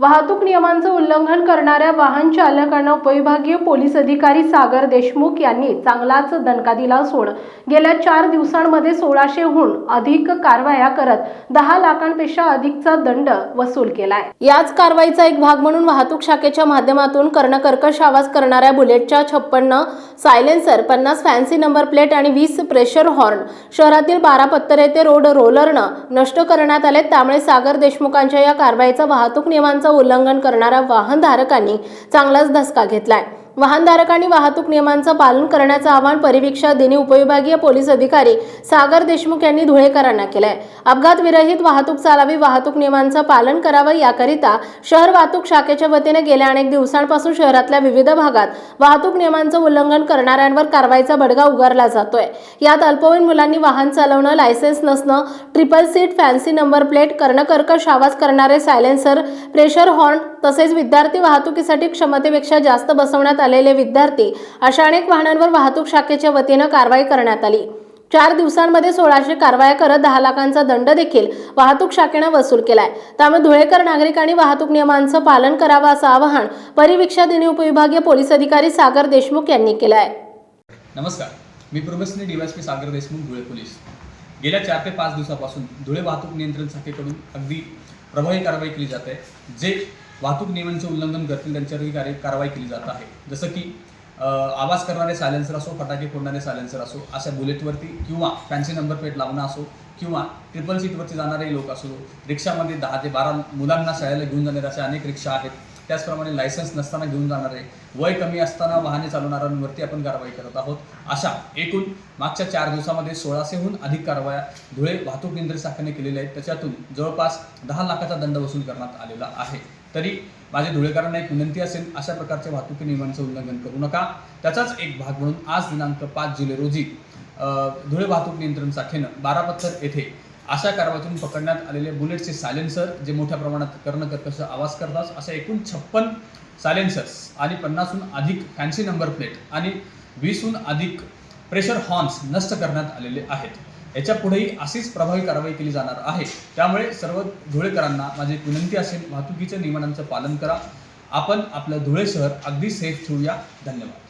वाहतूक नियमांचं उल्लंघन करणाऱ्या वाहन चालकांना उपविभागीय पोलीस अधिकारी सागर देशमुख यांनी चांगलाच दणका दिला असून गेल्या चार दिवसांमध्ये सोळाशेहून अधिक कारवाया करत दहा लाखांपेक्षा अधिकचा दंड वसूल केलाय. याच कारवाईचा एक भाग म्हणून वाहतूक शाखेच्या माध्यमातून कर्णकर्कश आवाज करणाऱ्या बुलेटच्या छप्पन्न सायलेन्सर पन्नास फॅन्सी नंबर प्लेट आणि वीस प्रेशर हॉर्न शहरातील बारा पत्तर येथे रोड रोलरनं नष्ट करण्यात आले त्यामुळे सागर देशमुखांच्या या कारवाईचा वाहतूक नियमांचा उल्लंघन करणाऱ्या वाहनधारकांनी चांगलाच धसका घेतलाय. वाहनधारकांनी वाहतूक नियमांचं पालन करण्याचं आवाहन परिवीक्षा दिनी उपविभागीय पोलीस अधिकारी सागर देशमुख यांनी धुळेकरांना केलंय. अपघात विरहित वाहतूक चालावी वाहतूक नियमांचं पालन करावं याकरिता शहर वाहतूक शाखेच्या वतीने गेल्या अनेक दिवसांपासून शहरातल्या विविध भागात वाहतूक नियमांचं उल्लंघन करणाऱ्यांवर कारवाईचा बडगा उगारला जातोय. यात अल्पवयीन मुलांनी वाहन चालवणं लायसन्स नसणं triple seat fancy number plate कर्णकर्कश आवाज करणारे सायलेन्सर प्रेशर हॉर्न तसेच विद्यार्थी वाहतुकीसाठी क्षमतेपेक्षा जास्त बसवण्यात आलेले विद्यार्थी अशा अनेक वाहनांवर वाहतूक शाखेच्या वतीनं कारवाई करण्यात आली. चार दिवसांमध्ये सोळाशे कारवाया करत दहा लाखांचा दंड देखील वाहतूक शाखेनं वसूल केलाय. त्यामुळे धुळेकर नागरिकांनी वाहतूक नियमांचं पालन करावं असं आवाहन परिवीक्षा दिनी उपविभागीय पोलीस अधिकारी सागर देशमुख यांनी केलं आहे नमस्कार. मी प्रोफेसनी डीवायसपी सागर देशमुख धुळे पोलीस. गेल्या चार ते पाच दिवसापासून धुळे वाहतूक नियंत्रण शाखेकडून अगदी प्रभावी कारवाई केली जात आहे. जे वाहतूक नियमांचे उल्लंघन करतील त्यांच्यावरही कार्य कारवाई केली जात आहे. जसं की आवाज करणारे सायलेन्सर असो फटाके फोडणारे सायलेन्सर असो अशा बुलेटवरती किंवा फॅन्सी नंबर प्लेट लावणं असो किंवा ट्रिपल सीटवरती जाणारे लोक असो रिक्षामध्ये दहा ते बारा मुलांना शाळेला घेऊन जाणारे असे अनेक रिक्षा आहेत. त्याचप्रमाणे लायसन्स नसताना घेऊन जाणारे वय कमी असताना वाहने चालवणाऱ्यांवरती आपण कारवाई करत आहोत. अशा एकूण मागच्या चार दिवसामध्ये सोळाशेहून अधिक कारवाया धुळे वाहतूक नियंत्रण शाखेने केलेल्या आहेत. त्याच्यातून जवळपास दहा लाखाचा दंड वसूल करण्यात आलेला आहे. तरी माझ्या धुळेकरांना एक विनंती असेल अशा प्रकारच्या वाहतुकी नियमांचं उल्लंघन करू नका. त्याचाच एक भाग म्हणून आज दिनांक पाच जुलै रोजी धुळे वाहतूक नियंत्रण शाखेनं बारापत्थर येथे अशा कारवाईतून पकडण्यात आलेले बुलेटचे सायलेन्सर जे मोठ्या प्रमाणात कर्णकर्कश आवाज करतात अशा एकूण छप्पन सायलेन्सर्स आणि पन्नासहून अधिक फॅन्सी नंबर प्लेट आणि वीसहून अधिक प्रेशर हॉर्न्स नष्ट करण्यात आलेले आहेत. याच्या पुढेही अशीच प्रभावी कारवाई केली जाणार आहे. त्यामुळे सर्व धुळेकरांना माझी एक विनंती असेल वाहतुकीच्या नियमांचं पालन करा. आपण आपलं धुळे शहर अगदी सेफ ठेवूया. धन्यवाद.